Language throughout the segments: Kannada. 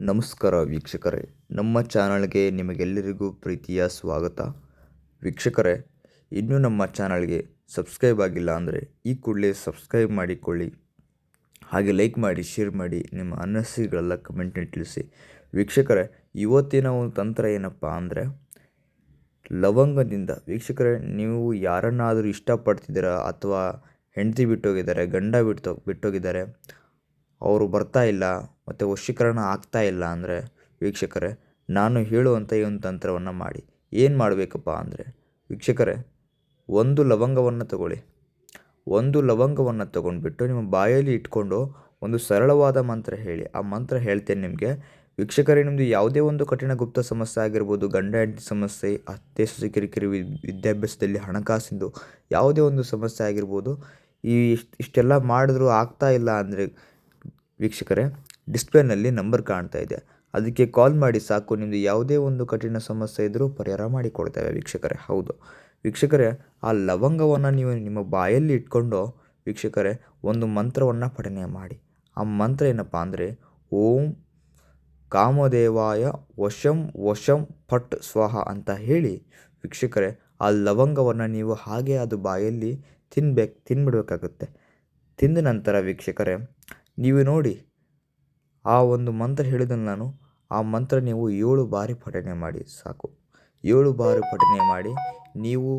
ನಮಸ್ಕಾರ ವೀಕ್ಷಕರೇ, ನಮ್ಮ ಚಾನಲ್ಗೆ ನಿಮಗೆಲ್ಲರಿಗೂ ಪ್ರೀತಿಯ ಸ್ವಾಗತ. ವೀಕ್ಷಕರೇ, ಇನ್ನೂ ನಮ್ಮ ಚಾನಲ್ಗೆ ಸಬ್ಸ್ಕ್ರೈಬ್ ಆಗಿಲ್ಲ ಅಂದರೆ ಈ ಕೂಡಲೇ ಸಬ್ಸ್ಕ್ರೈಬ್ ಮಾಡಿಕೊಳ್ಳಿ. ಹಾಗೆ ಲೈಕ್ ಮಾಡಿ, ಶೇರ್ ಮಾಡಿ, ನಿಮ್ಮ ಅನಿಸಿಕೆಗಳೆಲ್ಲ ಕಮೆಂಟ್ನಲ್ಲಿ ತಿಳಿಸಿ. ವೀಕ್ಷಕರೇ, ಇವತ್ತಿನ ಒಂದು ತಂತ್ರ ಏನಪ್ಪ ಅಂದರೆ, ಲವಂಗದಿಂದ. ವೀಕ್ಷಕರೇ, ನೀವು ಯಾರನ್ನಾದರೂ ಇಷ್ಟಪಡ್ತಿದ್ದೀರಾ ಅಥವಾ ಹೆಂಡತಿ ಬಿಟ್ಟೋಗಿದ್ದಾರೆ, ಗಂಡ ಬಿಟ್ಟು, ಬಿಟ್ಟೋಗಿದ್ದಾರೆ, ಅವರು ಬರ್ತಾ ಇಲ್ಲ ಮತ್ತು ವಶೀಕರಣ ಆಗ್ತಾ ಇಲ್ಲ ಅಂದರೆ, ವೀಕ್ಷಕರೇ, ನಾನು ಹೇಳುವಂಥ ಈ ಒಂದು ತಂತ್ರವನ್ನು ಮಾಡಿ. ಏನು ಮಾಡಬೇಕಪ್ಪ ಅಂದರೆ, ವೀಕ್ಷಕರೇ, ಒಂದು ಲವಂಗವನ್ನು ತಗೊಳ್ಳಿ. ಒಂದು ಲವಂಗವನ್ನು ತಗೊಂಡ್ಬಿಟ್ಟು ನಿಮ್ಮ ಬಾಯಲ್ಲಿ ಇಟ್ಕೊಂಡು ಒಂದು ಸರಳವಾದ ಮಂತ್ರ ಹೇಳಿ. ಆ ಮಂತ್ರ ಹೇಳ್ತೇನೆ ನಿಮಗೆ. ವೀಕ್ಷಕರೇ ನಿಮ್ಮದು ಯಾವುದೇ ಒಂದು ಕಠಿಣ ಗುಪ್ತ ಸಮಸ್ಯೆ ಆಗಿರ್ಬೋದು, ಗಂಡ ಹೆಂಡತಿ ಸಮಸ್ಯೆ, ಅತ್ತೆ, ಸೊಸೆ, ಕಿರಿಕಿರಿ ವಿದ್ಯಾಭ್ಯಾಸದಲ್ಲಿ ಹಣಕಾಸಿಂದು ಯಾವುದೇ ಒಂದು ಸಮಸ್ಯೆ ಆಗಿರ್ಬೋದು, ಈ ಇಷ್ಟು, ಇಷ್ಟೆಲ್ಲ ಮಾಡಿದ್ರೂ ಆಗ್ತಾ ಇಲ್ಲ ಅಂದರೆ, ವೀಕ್ಷಕರೇ ಡಿಸ್ಪ್ಲೇನಲ್ಲಿ ನಂಬರ್ ಕಾಣ್ತಾ ಇದೆ. ಅದಕ್ಕೆ ಕಾಲ್ ಮಾಡಿ ಸಾಕು ನಿಮ್ಮದು ಯಾವುದೇ ಒಂದು ಕಠಿಣ ಸಮಸ್ಯೆ ಇದ್ದರೂ ಪರಿಹಾರ ಮಾಡಿಕೊಡ್ತೇವೆ ವೀಕ್ಷಕರೇ. ಹೌದು. ವೀಕ್ಷಕರೇ, ಆ ಲವಂಗವನ್ನು ನೀವು ನಿಮ್ಮ ಬಾಯಲ್ಲಿ ಇಟ್ಕೊಂಡು ವೀಕ್ಷಕರೇ, ಒಂದು ಮಂತ್ರವನ್ನು ಪಠನೆ ಮಾಡಿ. ಆ ಮಂತ್ರ ಏನಪ್ಪ ಅಂದರೆ, ಓಂ ಕಾಮದೇವಾಯ ವಶಂ ವಶಂ ಪಟ್ ಸ್ವಹ ಅಂತ ಹೇಳಿ ವೀಕ್ಷಕರೇ, ಆ ಲವಂಗವನ್ನು ನೀವು ಹಾಗೆ ಅದು ಬಾಯಲ್ಲಿ ತಿನ್ಬೇಕು, ತಿನ್ಬಿಡ್ಬೇಕಾಗುತ್ತೆ. ತಿಂದ ನಂತರ ವೀಕ್ಷಕರೇ, ನೀವು ನೋಡಿ ಆ ಒಂದು ಮಂತ್ರ ಹೇಳಿದನು ನಾನು, ಆ ಮಂತ್ರ ನೀವು ಏಳು ಬಾರಿ ಪಠನೆ ಮಾಡಿ, ಸಾಕು. ಏಳು ಬಾರಿ ಪಠನೆ ಮಾಡಿ, ನೀವು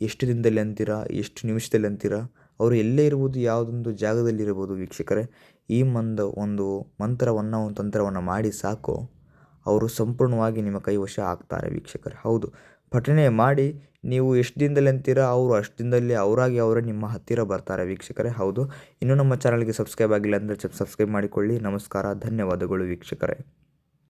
ಎಷ್ಟು ದಿನದಲ್ಲಿ ಅಂತೀರಾ, ಎಷ್ಟು ನಿಮಿಷದಲ್ಲಿ ಅಂತೀರಾ, ಅವರು ಎಲ್ಲೇ ಇರ್ಬೋದು, ಯಾವುದೊಂದು ಜಾಗದಲ್ಲಿ ಇರ್ಬೋದು ವೀಕ್ಷಕರೇ, ಈ ಮಂದ ಒಂದು ಮಂತ್ರವನ್ನು, ಒಂದು ತಂತ್ರವನ್ನು ಮಾಡಿ ಸಾಕು. ಅವರು ಸಂಪೂರ್ಣವಾಗಿ ನಿಮ್ಮ ಕೈವಶ ಆಗ್ತಾರೆ ವೀಕ್ಷಕರೇ. ಹೌದು ಪಠನೆ ಮಾಡಿ ನೀವು ಎಷ್ಟು ದಿನದಲ್ಲಿ ಅಂತೀರ? ಅವರು ಅಷ್ಟು ದಿನದಲ್ಲಿ ಅವರಾಗಿ ಅವರೇ ನಿಮ್ಮ ಹತ್ತಿರ ಬರ್ತಾರೆ ವೀಕ್ಷಕರೇ. ಹೌದು. ಇನ್ನೂ ನಮ್ಮ ಚಾನಲ್ಗೆ ಸಬ್ಸ್ಕ್ರೈಬ್ ಆಗಿಲ್ಲ ಅಂದರೆ ಸಬ್ಸ್ಕ್ರೈಬ್ ಮಾಡಿಕೊಳ್ಳಿ. ನಮಸ್ಕಾರ. ಧನ್ಯವಾದಗಳು ವೀಕ್ಷಕರೇ.